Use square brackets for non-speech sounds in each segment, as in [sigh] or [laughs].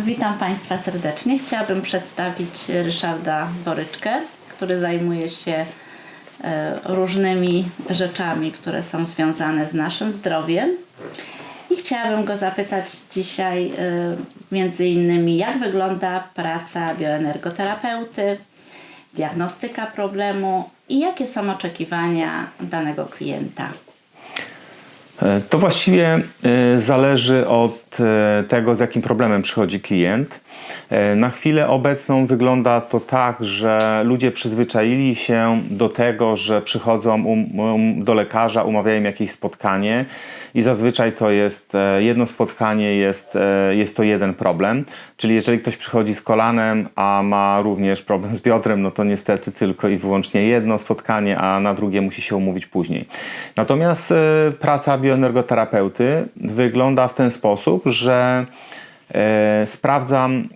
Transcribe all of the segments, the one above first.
Witam Państwa serdecznie. Chciałabym przedstawić Ryszarda Boryczkę, który zajmuje się e, różnymi rzeczami, które są związane z naszym zdrowiem. I chciałabym go zapytać dzisiaj e, między innymi, jak wygląda praca bioenergoterapeuty, diagnostyka problemu i jakie są oczekiwania danego klienta. E, To właściwie e, zależy od e, tego, z jakim problemem przychodzi klient. Na chwilę obecną wygląda to tak, że ludzie przyzwyczaili się do tego, że przychodzą um, um, do lekarza, umawiają jakieś spotkanie i zazwyczaj to jest e, jedno spotkanie, jest, e, jest to jeden problem. Czyli jeżeli ktoś przychodzi z kolanem, a ma również problem z biodrem, no to niestety tylko i wyłącznie jedno spotkanie, a na drugie musi się umówić później. Natomiast e, praca bioenergoterapeuty wygląda w ten sposób, że sprawdzam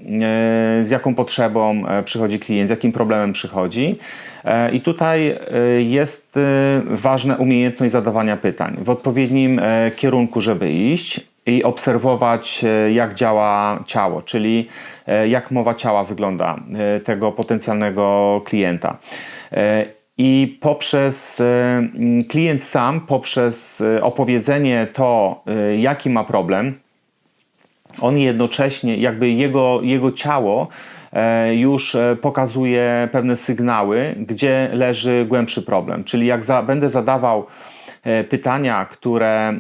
e, z jaką potrzebą e, przychodzi klient, z jakim problemem przychodzi. E, I tutaj e, jest e, ważna umiejętność zadawania pytań w odpowiednim e, kierunku, żeby iść i obserwować, e, jak działa ciało, czyli e, jak mowa ciała wygląda e, tego potencjalnego klienta. E, I poprzez e, klient sam, poprzez e, opowiedzenie to, e, jaki ma problem, on jednocześnie, jakby jego, jego ciało e, już e, pokazuje pewne sygnały, gdzie leży głębszy problem. Czyli jak za, będę zadawał e, pytania, które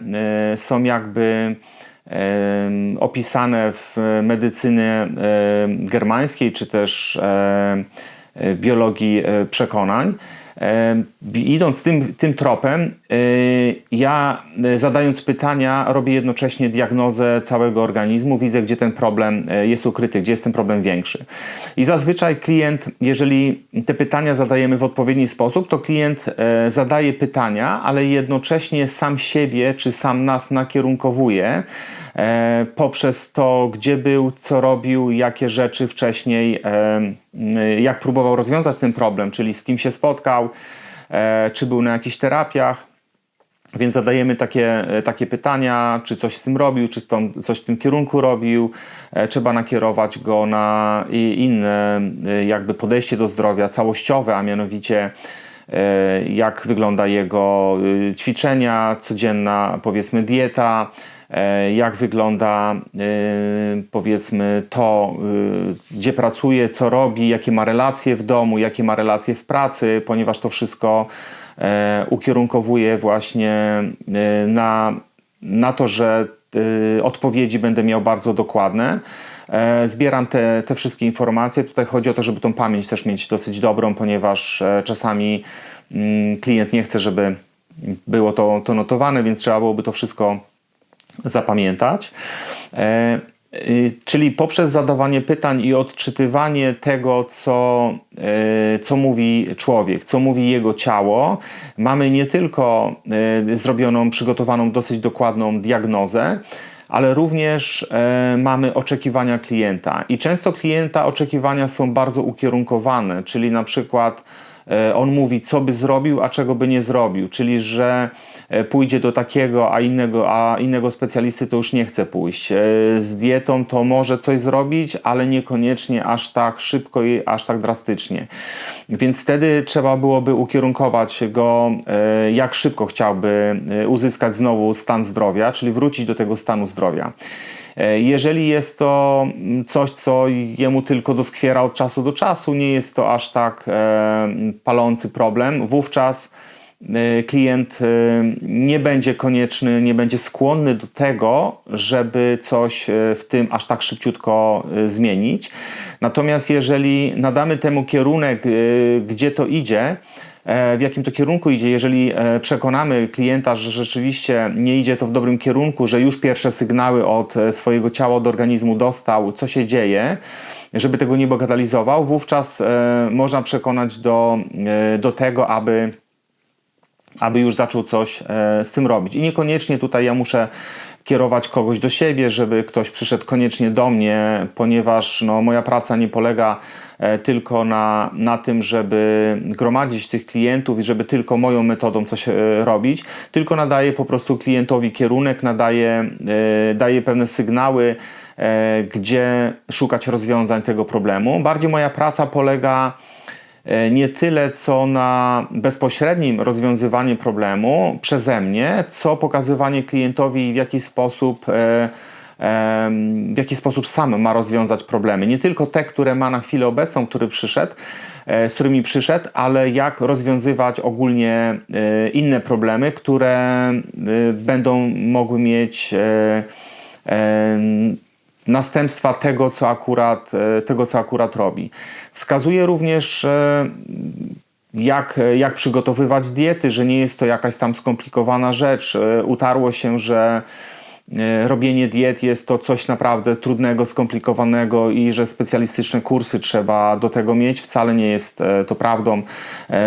są jakby opisane w medycynie germańskiej, czy też biologii przekonań, Idąc tym, tym tropem, e, ja e, zadając pytania, robię jednocześnie diagnozę całego organizmu, widzę, gdzie ten problem e, jest ukryty, gdzie jest ten problem większy. I zazwyczaj klient, jeżeli te pytania zadajemy w odpowiedni sposób, to klient e, zadaje pytania, ale jednocześnie sam siebie czy sam nas nakierunkowuje poprzez to, gdzie był, co robił, jakie rzeczy wcześniej, e, jak próbował rozwiązać ten problem, czyli z kim się spotkał, e, czy był na jakichś terapiach. Więc zadajemy takie, e, takie pytania, czy coś z tym robił, czy tą, coś w tym kierunku robił. E, Trzeba nakierować go na inne e, jakby podejście do zdrowia całościowe, a mianowicie e, jak wygląda jego ćwiczenia, codzienna powiedzmy dieta, e, jak wygląda y, powiedzmy to, y, gdzie pracuje, co robi, jakie ma relacje w domu, jakie ma relacje w pracy, ponieważ to wszystko e, ukierunkowuje właśnie e, na, na to, że e, odpowiedzi będę miał bardzo dokładne. E, Zbieram te, te wszystkie informacje. Tutaj chodzi o to, żeby tą pamięć też mieć dosyć dobrą, ponieważ e, czasami mm, klient nie chce, żeby było to, to notowane, więc trzeba byłoby to wszystko zapamiętać. E, y, Czyli poprzez zadawanie pytań i odczytywanie tego, co, e, co mówi człowiek, co mówi jego ciało, mamy nie tylko e, zrobioną, przygotowaną dosyć dokładną diagnozę, ale również mamy oczekiwania klienta. I często klienta oczekiwania są bardzo ukierunkowane, czyli na przykład on mówi, co by zrobił, a czego by nie zrobił, czyli że e, pójdzie do takiego, a innego, a innego specjalisty to już nie chce pójść. E, Z dietą to może coś zrobić, ale niekoniecznie aż tak szybko i aż tak drastycznie. Więc wtedy trzeba byłoby ukierunkować go, e, jak szybko chciałby e, uzyskać znowu stan zdrowia, czyli wrócić do tego stanu zdrowia. E, Jeżeli jest to mm, coś, co jemu tylko doskwiera od czasu do czasu, nie jest to aż tak e, palący problem, wówczas e, klient nie będzie konieczny, nie będzie skłonny do tego, żeby coś w tym aż tak szybciutko zmienić. Natomiast jeżeli nadamy temu kierunek, gdzie to idzie, w jakim to kierunku idzie, jeżeli e, przekonamy klienta, że rzeczywiście nie idzie to w dobrym kierunku, że już pierwsze sygnały od e, swojego ciała, od organizmu dostał, co się dzieje, żeby tego nie bagatelizował, wówczas e, można przekonać do, e, do tego, aby aby już zaczął coś e, z tym robić. I niekoniecznie tutaj ja muszę kierować kogoś do siebie, żeby ktoś przyszedł koniecznie do mnie, ponieważ no, moja praca nie polega e, tylko na, na tym, żeby gromadzić tych klientów i żeby tylko moją metodą coś e, robić, tylko nadaję po prostu klientowi kierunek, nadaję, e, daję pewne sygnały, e, gdzie szukać rozwiązań tego problemu. Bardziej moja praca polega nie tyle co na bezpośrednim rozwiązywaniu problemu przeze mnie, co pokazywanie klientowi w jaki sposób e, w jaki sposób sam ma rozwiązać problemy. Nie tylko te, które ma na chwilę obecną, który przyszedł, e, z którymi przyszedł, ale jak rozwiązywać ogólnie e, inne problemy, które e, będą mogły mieć e, e, następstwa tego, co akurat, e, tego, co akurat robi. Wskazuje również jak, jak przygotowywać diety, że nie jest to jakaś tam skomplikowana rzecz. E, Utarło się, że e, robienie diet jest to coś naprawdę trudnego, skomplikowanego i że specjalistyczne kursy trzeba do tego mieć. Wcale nie jest e, to prawdą.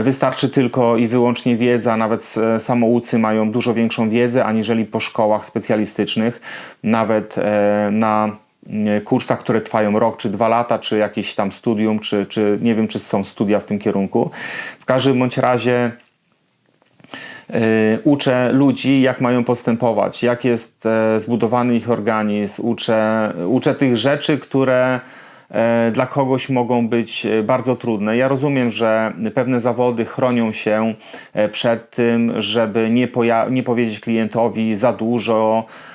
Wystarczy tylko i wyłącznie wiedza, nawet samoucy mają dużo większą wiedzę aniżeli po szkołach specjalistycznych, nawet na kursach, które trwają rok czy dwa lata, czy jakieś tam studium, czy, czy nie wiem, czy są studia w tym kierunku. W każdym bądź razie y, uczę ludzi, jak mają postępować, jak jest e, zbudowany ich organizm, uczę, uczę tych rzeczy, które e, dla kogoś mogą być e, bardzo trudne. Ja rozumiem, że pewne zawody chronią się e, przed tym, żeby nie, nie powiedzieć klientowi za dużo, e,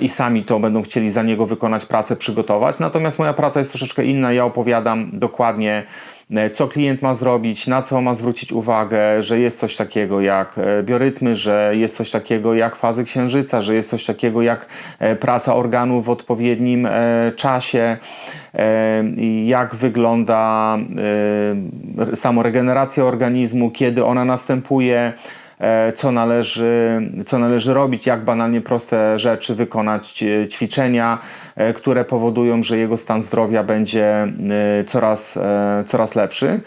i sami to będą chcieli za niego wykonać pracę, przygotować. Natomiast moja praca jest troszeczkę inna. Ja opowiadam dokładnie, e, co klient ma zrobić, na co ma zwrócić uwagę, że jest coś takiego jak e, biorytmy, że jest coś takiego jak fazy księżyca, że jest coś takiego jak e, praca organów w odpowiednim czasie, jak wygląda samoregeneracja organizmu, kiedy ona następuje co należy, co należy robić, jak banalnie proste rzeczy wykonać, e, ćwiczenia, e, które powodują, że jego stan zdrowia będzie e, coraz, e, coraz lepszy.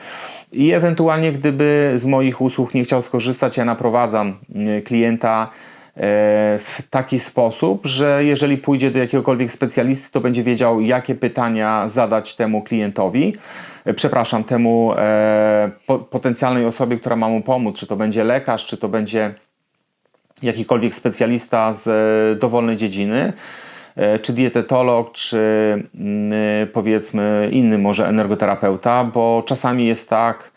I ewentualnie, gdyby z moich usług nie chciał skorzystać, ja naprowadzam e, klienta e, w taki sposób, że jeżeli pójdzie do jakiegokolwiek specjalisty, to będzie wiedział, jakie pytania zadać temu klientowi. E, Przepraszam, temu e, po, potencjalnej osobie, która ma mu pomóc, czy to będzie lekarz, czy to będzie jakikolwiek specjalista z e, dowolnej dziedziny, e, czy dietetolog, czy mm, e, powiedzmy inny może energoterapeuta, bo czasami jest tak, e,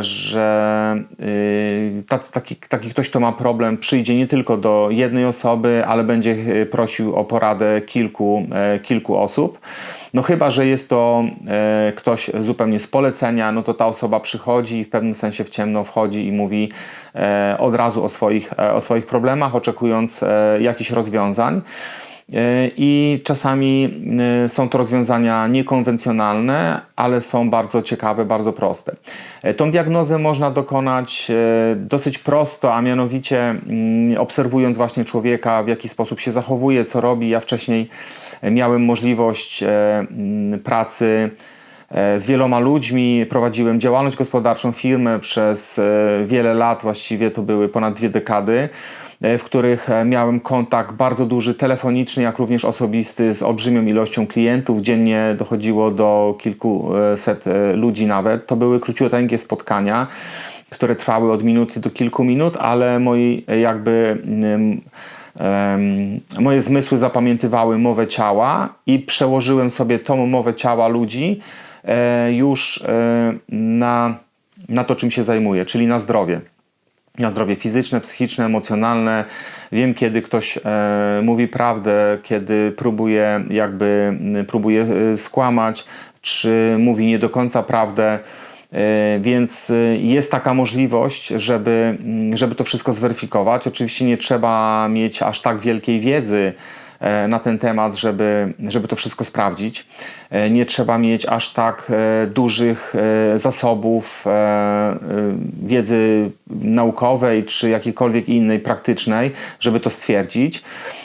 że y, ta- taki, taki ktoś, kto ma problem, przyjdzie nie tylko do jednej osoby, ale będzie e, prosił o poradę kilku, e, kilku osób. No chyba, że jest to e, ktoś zupełnie z polecenia, no to ta osoba przychodzi i w pewnym sensie w ciemno wchodzi i mówi e, od razu o swoich, e, o swoich problemach, oczekując e, jakichś rozwiązań. E, I czasami e, są to rozwiązania niekonwencjonalne, ale są bardzo ciekawe, bardzo proste. E, Tą diagnozę można dokonać dosyć prosto, a mianowicie mm, obserwując właśnie człowieka, w jaki sposób się zachowuje, co robi. Ja wcześniej miałem możliwość mm, pracy z wieloma ludźmi, prowadziłem działalność gospodarczą, firmę przez wiele lat, właściwie to były ponad dwie dekady, w których e, miałem kontakt bardzo duży telefoniczny, jak również osobisty z olbrzymią ilością klientów. Dziennie dochodziło do kilkuset e, ludzi nawet. To były króciuteńkie spotkania, które trwały od minuty do kilku minut, ale moi e, jakby mm, moje zmysły zapamiętywały mowę ciała i przełożyłem sobie tą mowę ciała ludzi e, już e, na, na to, czym się zajmuję, czyli na zdrowie. Na zdrowie fizyczne, psychiczne, emocjonalne. Wiem, kiedy ktoś e, mówi prawdę, kiedy próbuje jakby próbuje e, skłamać, czy mówi nie do końca prawdę. E, Więc e, jest taka możliwość, żeby, żeby to wszystko zweryfikować. Oczywiście nie trzeba mieć aż tak wielkiej wiedzy na ten temat, żeby, żeby to wszystko sprawdzić. E, Nie trzeba mieć aż tak e, dużych e, zasobów e, e, wiedzy naukowej czy jakiejkolwiek innej praktycznej, żeby to stwierdzić.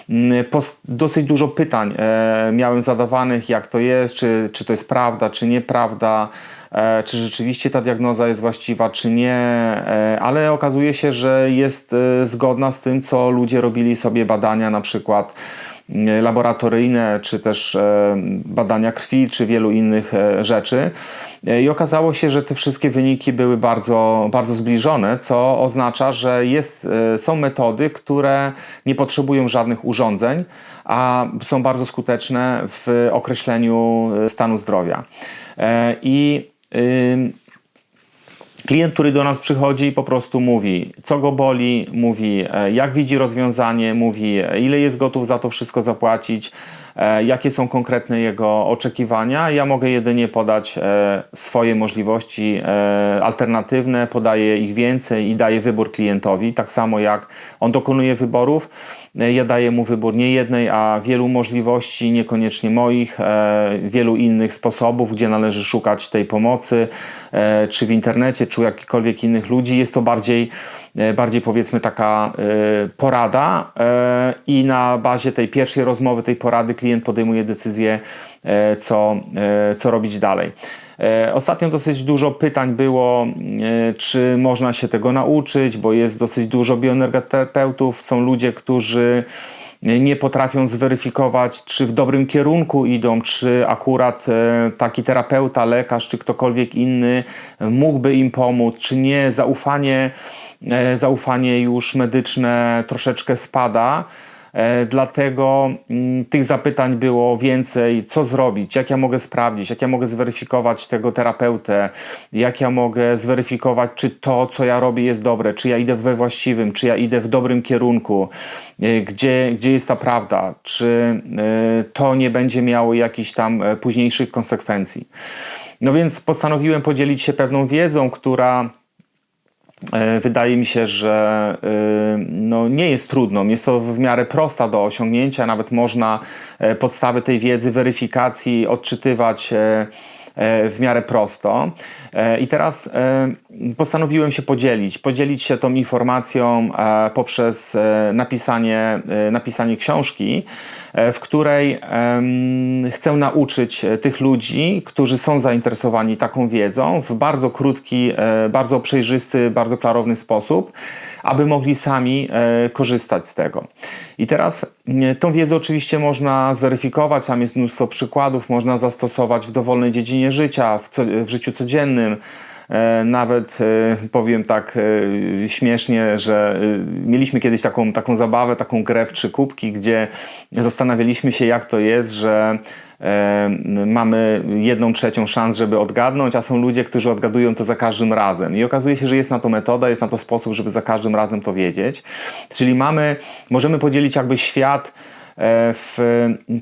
Mm, Dosyć dużo pytań e, miałem zadawanych, jak to jest, czy, czy to jest prawda, czy nieprawda, e, czy rzeczywiście ta diagnoza jest właściwa, czy nie, e, ale okazuje się, że jest e, zgodna z tym, co ludzie robili sobie badania na przykład e, laboratoryjne, czy też e, badania krwi, czy wielu innych e, rzeczy. E, I okazało się, że te wszystkie wyniki były bardzo, bardzo zbliżone, co oznacza, że jest, e, są metody, które nie potrzebują żadnych urządzeń, a są bardzo skuteczne w określeniu e, stanu zdrowia. E, I Klient, który do nas przychodzi, po prostu mówi, co go boli, mówi, e, jak widzi rozwiązanie, mówi, e, ile jest gotów za to wszystko zapłacić, jakie są konkretne jego oczekiwania. Ja mogę jedynie podać e, swoje możliwości e, alternatywne, podaję ich więcej i daję wybór klientowi. Tak samo jak on dokonuje wyborów, e, ja daję mu wybór nie jednej, a wielu możliwości, niekoniecznie moich, e, wielu innych sposobów, gdzie należy szukać tej pomocy, e, czy w internecie, czy u jakichkolwiek innych ludzi. Jest to bardziej, e, bardziej powiedzmy taka e, porada e, i na bazie tej pierwszej rozmowy, tej porady klient podejmuje decyzję, e, co, e, co robić dalej. E, Ostatnio dosyć dużo pytań było, e, czy można się tego nauczyć, bo jest dosyć dużo bioenergoterapeutów. Są ludzie, którzy nie potrafią zweryfikować, czy w dobrym kierunku idą, czy akurat e, taki terapeuta, lekarz, czy ktokolwiek inny mógłby im pomóc, czy nie. Zaufanie, e, zaufanie już medyczne troszeczkę spada. E, Dlatego mm, tych zapytań było więcej, co zrobić, jak ja mogę sprawdzić, jak ja mogę zweryfikować tego terapeutę, jak ja mogę zweryfikować, czy to, co ja robię, jest dobre, czy ja idę we właściwym, czy ja idę w dobrym kierunku, e, gdzie, gdzie jest ta prawda, czy e, to nie będzie miało jakichś tam e, późniejszych konsekwencji. No więc postanowiłem podzielić się pewną wiedzą, która E, Wydaje mi się, że y, no, nie jest trudną. Jest to w miarę prosta do osiągnięcia. Nawet można e, podstawy tej wiedzy, weryfikacji odczytywać e, e, w miarę prosto. E, I teraz e, postanowiłem się podzielić, podzielić się tą informacją e, poprzez e, napisanie, e, napisanie książki, e, w której chcę nauczyć e, tych ludzi, którzy są zainteresowani taką wiedzą w bardzo krótki, e, bardzo przejrzysty, bardzo klarowny sposób, aby mogli sami e, korzystać z tego. I teraz tą wiedzę oczywiście można zweryfikować, tam jest mnóstwo przykładów, można zastosować w dowolnej dziedzinie życia, w, co, w życiu codziennym. E, Nawet e, powiem tak e, śmiesznie, że mieliśmy kiedyś taką, taką zabawę, taką grę w trzy kubki, gdzie zastanawialiśmy się, jak to jest, że mamy jedną trzecią szans, żeby odgadnąć, a są ludzie, którzy odgadują to za każdym razem. I okazuje się, że jest na to metoda, jest na to sposób, żeby za każdym razem to wiedzieć. Czyli mamy, możemy podzielić jakby świat w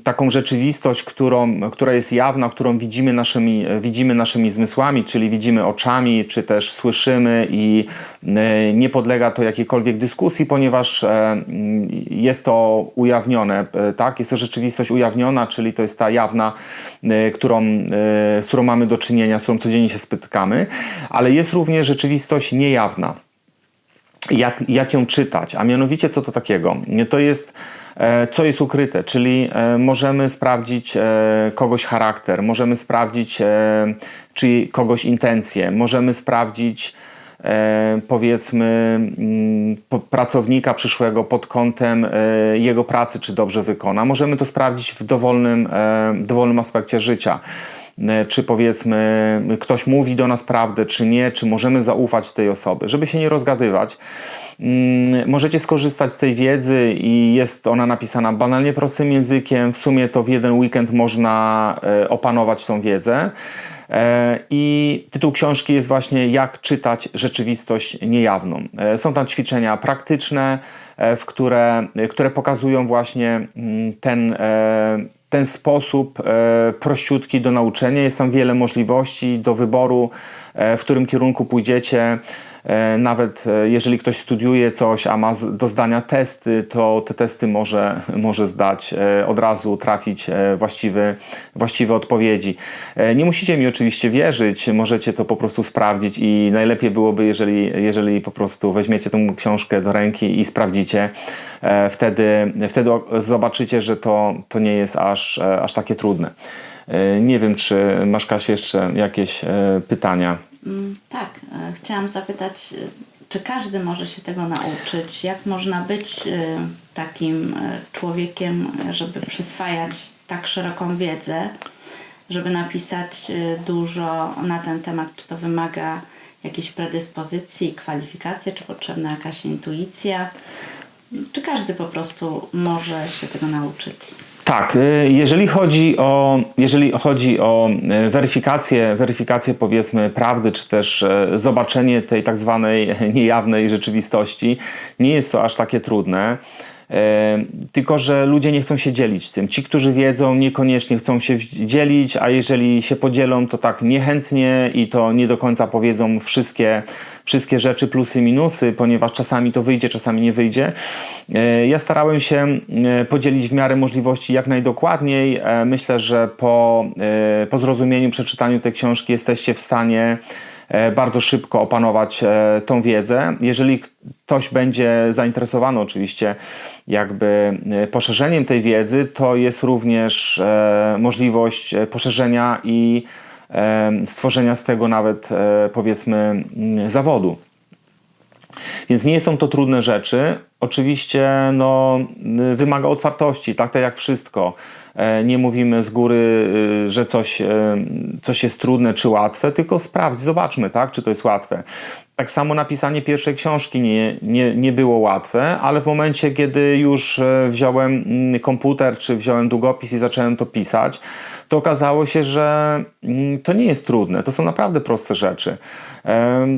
taką rzeczywistość, którą, która jest jawna, którą widzimy naszymi, widzimy naszymi zmysłami, czyli widzimy oczami, czy też słyszymy i e, nie podlega to jakiejkolwiek dyskusji, ponieważ e, jest to ujawnione, e, tak? Jest to rzeczywistość ujawniona, czyli to jest ta jawna, e, którą, e, z którą mamy do czynienia, z którą codziennie się spotykamy, ale jest również rzeczywistość niejawna jak, jak ją czytać, a mianowicie co to takiego? To jest e, co jest ukryte, czyli e, możemy sprawdzić e, kogoś charakter, możemy sprawdzić e, czy kogoś intencje, możemy sprawdzić e, powiedzmy mm, pracownika przyszłego pod kątem e, jego pracy, czy dobrze wykona. Możemy to sprawdzić w dowolnym, e, dowolnym aspekcie życia. E, Czy powiedzmy ktoś mówi do nas prawdę, czy nie, czy możemy zaufać tej osoby, żeby się nie rozgadywać. Mm, Możecie skorzystać z tej wiedzy i jest ona napisana banalnie prostym językiem. W sumie to w jeden weekend można e, opanować tą wiedzę. E, I tytuł książki jest właśnie Jak czytać rzeczywistość niejawną. E, Są tam ćwiczenia praktyczne, w które, które pokazują właśnie mm, ten, ten sposób prościutki do nauczenia. Jest tam wiele możliwości do wyboru, w którym kierunku pójdziecie. E, Nawet e, jeżeli ktoś studiuje coś, a ma do zdania testy, to te testy może, może zdać e, od razu, trafić e, właściwe, odpowiedzi. Nie musicie mi oczywiście wierzyć, możecie to po prostu sprawdzić i najlepiej byłoby, jeżeli, jeżeli po prostu weźmiecie tą książkę do ręki i sprawdzicie. Wtedy, wtedy zobaczycie, że to, to nie jest aż, aż takie trudne. Nie wiem, czy masz Kasiu jeszcze jakieś pytania. Mm, Tak, e, chciałam zapytać, czy każdy może się tego nauczyć? Jak można być y, takim człowiekiem, żeby przyswajać tak szeroką wiedzę, żeby napisać dużo na ten temat? Czy to wymaga jakiejś predyspozycji, kwalifikacji, czy potrzebna jakaś intuicja? Czy każdy po prostu może się tego nauczyć? Tak, y, jeżeli chodzi o, jeżeli chodzi o y, weryfikację, weryfikację powiedzmy prawdy, czy też e, zobaczenie tej tak zwanej [laughs] niejawnej rzeczywistości, nie jest to aż takie trudne. Tylko, że ludzie nie chcą się dzielić tym. Ci, którzy wiedzą, niekoniecznie chcą się dzielić, a jeżeli się podzielą, to tak niechętnie i to nie do końca powiedzą wszystkie, wszystkie rzeczy, plusy, minusy, ponieważ czasami to wyjdzie, czasami nie wyjdzie. E, Ja starałem się e, podzielić w miarę możliwości jak najdokładniej. E, Myślę, że po, po zrozumieniu, przeczytaniu tej książki jesteście w stanie bardzo szybko opanować e, tą wiedzę. Jeżeli ktoś będzie zainteresowany oczywiście jakby e, poszerzeniem tej wiedzy, to jest również e, możliwość e, poszerzenia i e, stworzenia z tego nawet e, powiedzmy mm, zawodu. Więc nie są to trudne rzeczy. Oczywiście no, wymaga otwartości, tak, tak jak wszystko. E, Nie mówimy z góry, y, że coś, e, coś jest trudne czy łatwe, tylko sprawdź, zobaczmy, tak, czy to jest łatwe. Tak samo napisanie pierwszej książki nie, nie, nie było łatwe, ale w momencie, kiedy już e, wziąłem mm, komputer czy wziąłem długopis i zacząłem to pisać, to okazało się, że mm, to nie jest trudne. To są naprawdę proste rzeczy.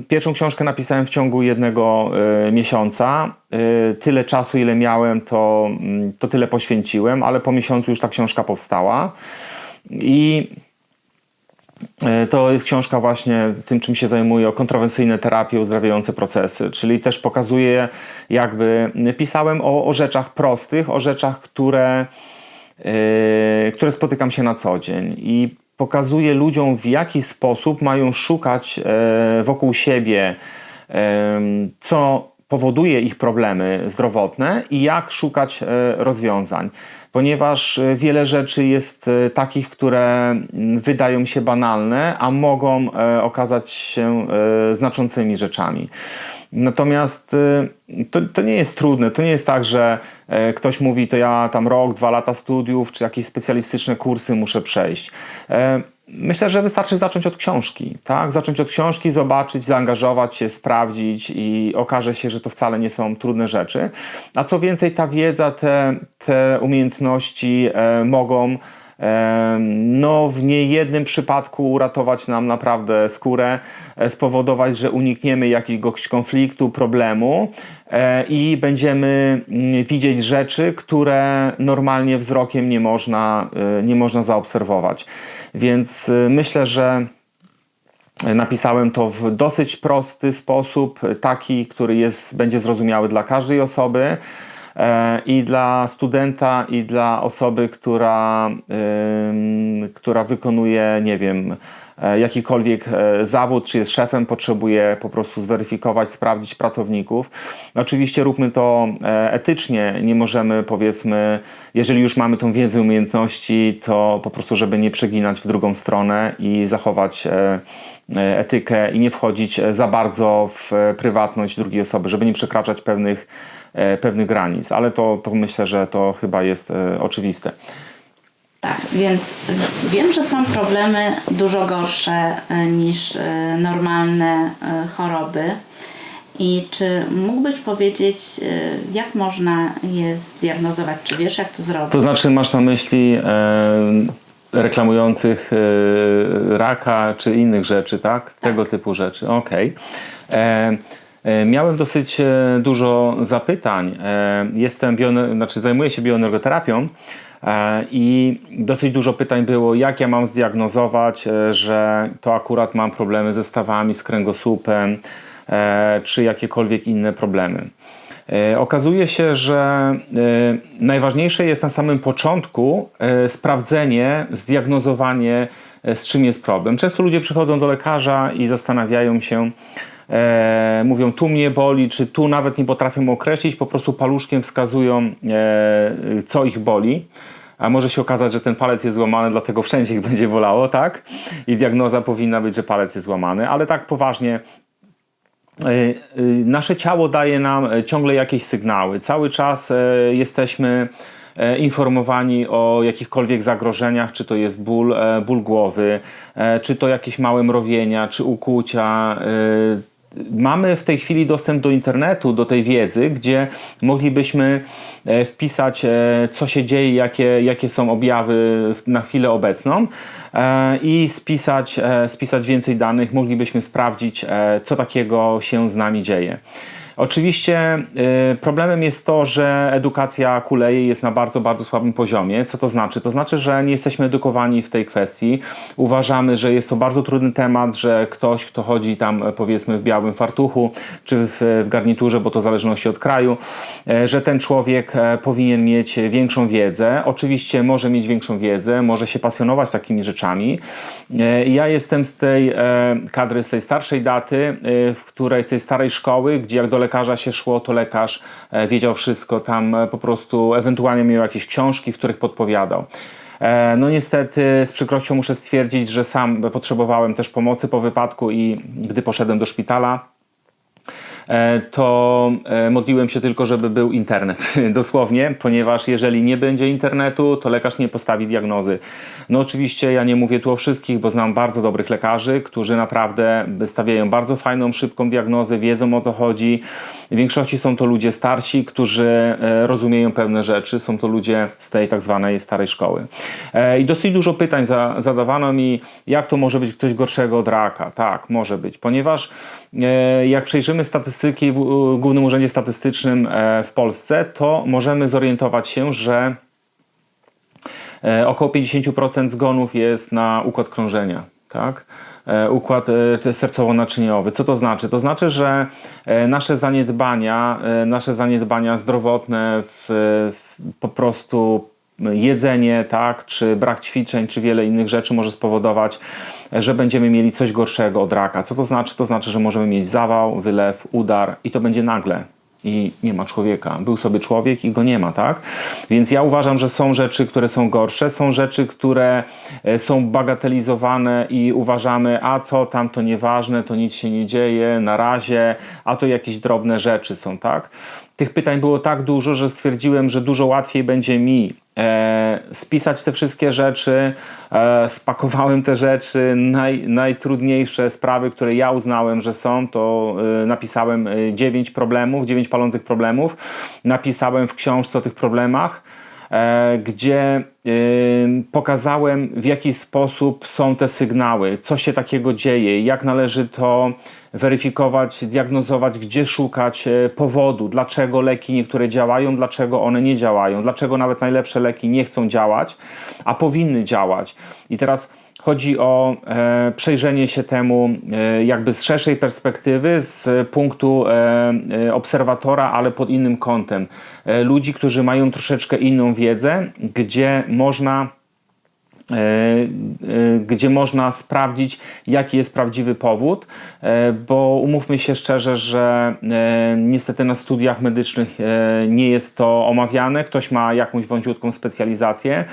Pierwszą książkę napisałem w ciągu jednego e, miesiąca. E, Tyle czasu, ile miałem, to, mm, to tyle poświęciłem, ale po miesiącu już ta książka powstała. I To jest książka właśnie tym, czym się zajmuję, o kontrowersyjne terapie, uzdrawiające procesy, czyli też pokazuje, jakby pisałem o, o rzeczach prostych, o rzeczach, które, yy, które spotykam się na co dzień i pokazuje ludziom, w jaki sposób mają szukać e, wokół siebie, em, co powoduje ich problemy zdrowotne i jak szukać e, rozwiązań. Ponieważ e, wiele rzeczy jest e, takich, które mm, wydają się banalne, a mogą e, okazać się znaczącymi rzeczami. Natomiast to, to nie jest trudne. To nie jest tak, że ktoś mówi, to ja tam rok, dwa lata studiów, czy jakieś specjalistyczne kursy muszę przejść. Myślę, że wystarczy zacząć od książki, tak? Zacząć od książki, zobaczyć, zaangażować się, sprawdzić i okaże się, że to wcale nie są trudne rzeczy. A co więcej, ta wiedza, te, te umiejętności e, mogą no, w niejednym przypadku uratować nam naprawdę skórę, e, spowodować, że unikniemy jakiegoś konfliktu, problemu e, i będziemy mm, widzieć rzeczy, które normalnie wzrokiem nie można, e, nie można zaobserwować. Więc myślę, że Napisałem to w dosyć prosty sposób, taki, który jest, będzie zrozumiały dla każdej osoby i dla studenta, i dla osoby, która, która wykonuje, nie wiem, e, jakikolwiek e, zawód, czy jest szefem, potrzebuje po prostu zweryfikować, sprawdzić pracowników. Oczywiście róbmy to e, etycznie, nie możemy powiedzmy, jeżeli już mamy tą wiedzę, umiejętności, to po prostu, żeby nie przeginać w drugą stronę i zachować etykę i nie wchodzić za bardzo w prywatność drugiej osoby, żeby nie przekraczać pewnych, pewnych granic. Ale to, to myślę, że to chyba jest e, oczywiste. Tak, więc wiem, że są problemy dużo gorsze y, niż normalne choroby. I czy mógłbyś powiedzieć, jak można je zdiagnozować? Czy wiesz, jak to zrobić? To znaczy masz na myśli e, reklamujących e, raka czy innych rzeczy, tak? Tego typu rzeczy. Okej. E, e, Miałem dosyć e, dużo zapytań. E, Jestem bioener- znaczy zajmuję się bioenergoterapią e, i dosyć dużo pytań było, jak ja mam zdiagnozować, e, że to akurat mam problemy ze stawami, z kręgosłupem, e, czy jakiekolwiek inne problemy. E, Okazuje się, że e, najważniejsze jest na samym początku e, sprawdzenie, zdiagnozowanie, e, z czym jest problem. Często ludzie przychodzą do lekarza i zastanawiają się, e, mówią tu mnie boli, czy tu nawet nie potrafią określić, po prostu paluszkiem wskazują, e, co ich boli. A może się okazać, że ten palec jest złamany, dlatego wszędzie ich [laughs] będzie bolało, tak? I diagnoza powinna być, że palec jest złamany, ale tak poważnie Y, y, Nasze ciało daje nam e, ciągle jakieś sygnały. Cały czas e, jesteśmy e, informowani o jakichkolwiek zagrożeniach, czy to jest ból, e, ból głowy, e, czy to jakieś małe mrowienia, czy ukłucia. Mamy w tej chwili dostęp do internetu, do tej wiedzy, gdzie moglibyśmy e, wpisać, e, co się dzieje, jakie, jakie są objawy na chwilę obecną e, i spisać, spisać więcej danych. Moglibyśmy sprawdzić, co takiego się z nami dzieje. Oczywiście y, problemem jest to, że edukacja kuleje jest na bardzo, bardzo słabym poziomie. Co to znaczy? To znaczy, że nie jesteśmy edukowani w tej kwestii. Uważamy, że jest to bardzo trudny temat, że ktoś, kto chodzi tam e, powiedzmy w białym fartuchu czy w, w garniturze, bo to w zależności od kraju, e, że ten człowiek e, powinien mieć większą wiedzę. Oczywiście może mieć większą wiedzę, może się pasjonować takimi rzeczami. E, Ja jestem z tej e, kadry, z tej starszej daty, e, w której, z tej starej szkoły, gdzie jak do lekarza się szło, to lekarz e, wiedział wszystko, tam e, po prostu ewentualnie miał jakieś książki, w których podpowiadał. E, No niestety z przykrością muszę stwierdzić, że sam potrzebowałem też pomocy po wypadku i gdy poszedłem do szpitala, to e, modliłem się tylko, żeby był internet, [laughs] dosłownie, ponieważ jeżeli nie będzie internetu, to lekarz nie postawi diagnozy. No oczywiście ja nie mówię tu o wszystkich, bo znam bardzo dobrych lekarzy, którzy naprawdę stawiają bardzo fajną, szybką diagnozę, wiedzą o co chodzi. W większości są to ludzie starsi, którzy e, rozumieją pewne rzeczy, są to ludzie z tej tak zwanej starej szkoły. E, I dosyć dużo pytań za, zadawano mi, jak to może być ktoś gorszego od raka. Tak, może być, ponieważ e, jak przejrzymy statystyki w Głównym Urzędzie Statystycznym w Polsce, to możemy zorientować się, że około 50% zgonów jest na układ krążenia. Tak? E, Układ e, sercowo-naczyniowy. Co to znaczy? To znaczy, że e, nasze zaniedbania, nasze zaniedbania zdrowotne, w, w, po prostu jedzenie, tak, czy brak ćwiczeń, czy wiele innych rzeczy może spowodować, że będziemy mieli coś gorszego od raka. Co to znaczy? To znaczy, że możemy mieć zawał, wylew, udar i to będzie nagle. I nie ma człowieka. Był sobie człowiek i go nie ma, tak? Więc ja uważam, że są rzeczy, które są gorsze, są rzeczy, które e, są bagatelizowane i uważamy, a co tam, to nieważne, to nic się nie dzieje, na razie, a to jakieś drobne rzeczy są, tak? Tych pytań było tak dużo, że stwierdziłem, że dużo łatwiej będzie mi e, spisać te wszystkie rzeczy, e, spakowałem te rzeczy, naj, najtrudniejsze sprawy, które ja uznałem, że są, to e, napisałem e, dziewięć problemów, dziewięć palących problemów, napisałem w książce o tych problemach, e, gdzie y, pokazałem w jaki sposób są te sygnały, co się takiego dzieje, jak należy to weryfikować, diagnozować, gdzie szukać e, powodu, dlaczego leki niektóre działają, dlaczego one nie działają, dlaczego nawet najlepsze leki nie chcą działać, a powinny działać. I teraz chodzi o e, przejrzenie się temu e, jakby z szerszej perspektywy, z punktu e, e, obserwatora, ale pod innym kątem. E, ludzi, którzy mają troszeczkę inną wiedzę, gdzie można e, e, gdzie można sprawdzić, jaki jest prawdziwy powód, bo umówmy się szczerze, że niestety na studiach medycznych nie jest to omawiane. Ktoś ma jakąś wąziutką specjalizację.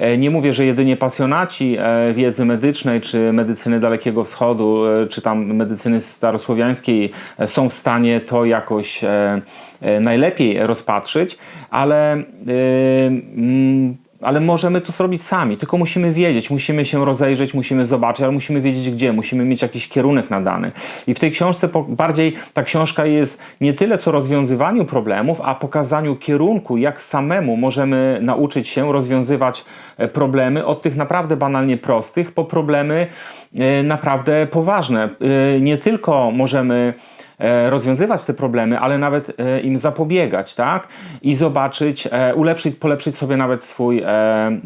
E, Nie mówię, że jedynie pasjonaci e, wiedzy medycznej, czy medycyny Dalekiego Wschodu, e, czy tam medycyny starosłowiańskiej są w stanie to jakoś najlepiej rozpatrzyć, ale ale możemy to zrobić sami, tylko musimy wiedzieć, musimy się rozejrzeć, musimy zobaczyć, ale musimy wiedzieć gdzie, musimy mieć jakiś kierunek nadany. I w tej książce bardziej ta książka jest nie tyle co rozwiązywaniu problemów, a pokazaniu kierunku, jak samemu możemy nauczyć się rozwiązywać e, problemy od tych naprawdę banalnie prostych po problemy e, naprawdę poważne. E, Nie tylko możemy rozwiązywać te problemy, ale nawet e, im zapobiegać, tak? I zobaczyć, e, ulepszyć, polepszyć sobie nawet swój, e,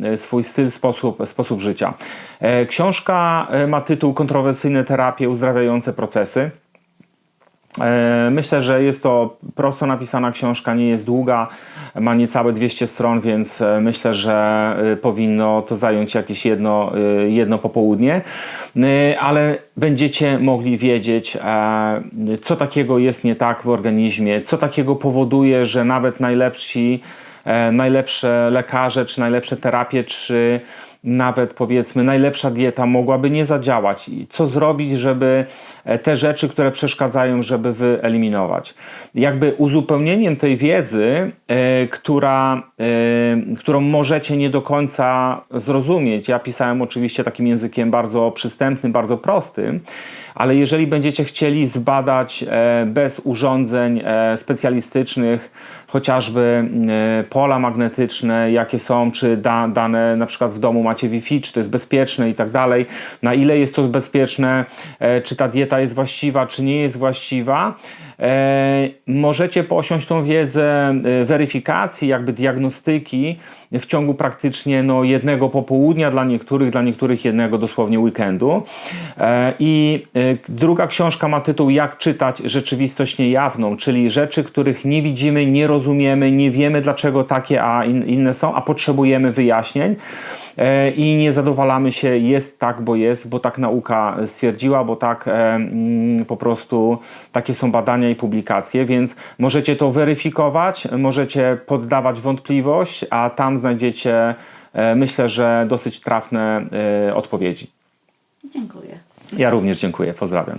e, swój styl, sposób, sposób życia. E, Książka e, ma tytuł Kontrowersyjne terapie, uzdrawiające procesy. E, Myślę, że jest to prosto napisana książka, nie jest długa, ma niecałe 200 stron, więc e, myślę, że e, powinno to zająć jakieś jedno, jedno popołudnie, ale będziecie mogli wiedzieć, co takiego jest nie tak w organizmie, co takiego powoduje, że nawet najlepsi, najlepsze lekarze, czy najlepsze terapie, czy nawet powiedzmy najlepsza dieta mogłaby nie zadziałać. I Co zrobić, żeby e, te rzeczy, które przeszkadzają, żeby wyeliminować. Jakby uzupełnieniem tej wiedzy, e, która, e, którą możecie nie do końca zrozumieć. Ja pisałem oczywiście takim językiem bardzo przystępnym, bardzo prostym, ale jeżeli będziecie chcieli zbadać bez urządzeń specjalistycznych, chociażby e, pola magnetyczne, jakie są, czy da, dane na przykład w domu macie Wi-Fi, czy to jest bezpieczne i tak dalej, na ile jest to bezpieczne, e, czy ta dieta jest właściwa, czy nie jest właściwa, e, możecie posiąść tą wiedzę weryfikacji, jakby diagnostyki w ciągu praktycznie no, jednego popołudnia dla niektórych, dla niektórych jednego dosłownie weekendu. I druga książka ma tytuł Jak czytać rzeczywistość niejawną, czyli rzeczy, których nie widzimy, nie rozumiemy, nie wiemy dlaczego takie, a in, inne są, a potrzebujemy wyjaśnień. E, I nie zadowalamy się, jest tak, bo jest, bo tak nauka stwierdziła, bo tak e, mm, po prostu takie są badania i publikacje, więc możecie to weryfikować, możecie poddawać wątpliwość, a tam znajdziecie, e, myślę, że dosyć trafne odpowiedzi. Dziękuję. Ja również dziękuję, pozdrawiam.